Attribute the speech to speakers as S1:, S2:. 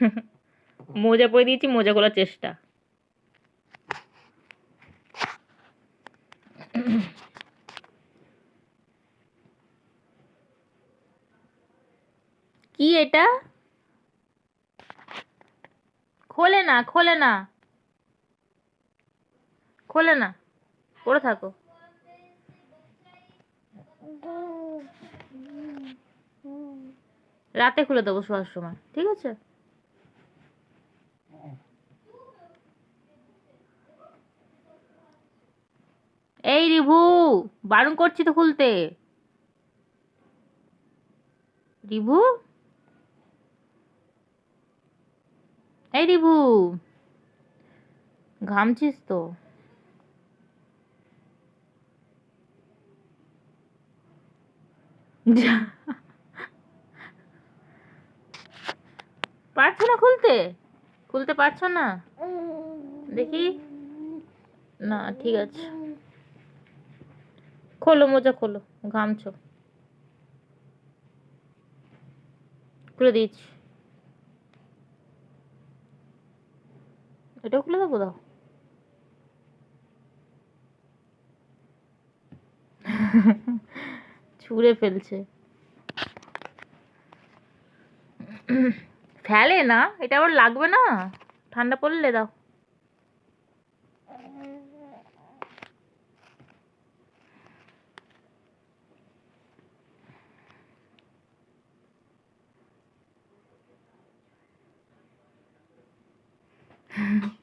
S1: মোজা পরে দিয়েছি, মোজা খোলার চেষ্টা। কি এটা? খোলে না খোলে না। খোলে না পড়ে থাকো। রাতে খুলে দেবো শোয়ার সময়, ঠিক আছে? এই রিভু, বারণ করছি তো খুলতে। রিভু? এই রিভু, ঘামছিস তো। পারছ না খুলতে? খুলতে পারছ না? দেখি। না, ঠিক আছে। খোলো, মোজা খোলো, ঘামছো। খুলে দিয়েছি এটাও খুলে দেবো, দাও। ছুঁড়ে ফেলছে। ফেলে না, এটা আবার লাগবে না? ঠান্ডা পড়লে দাও। 嗯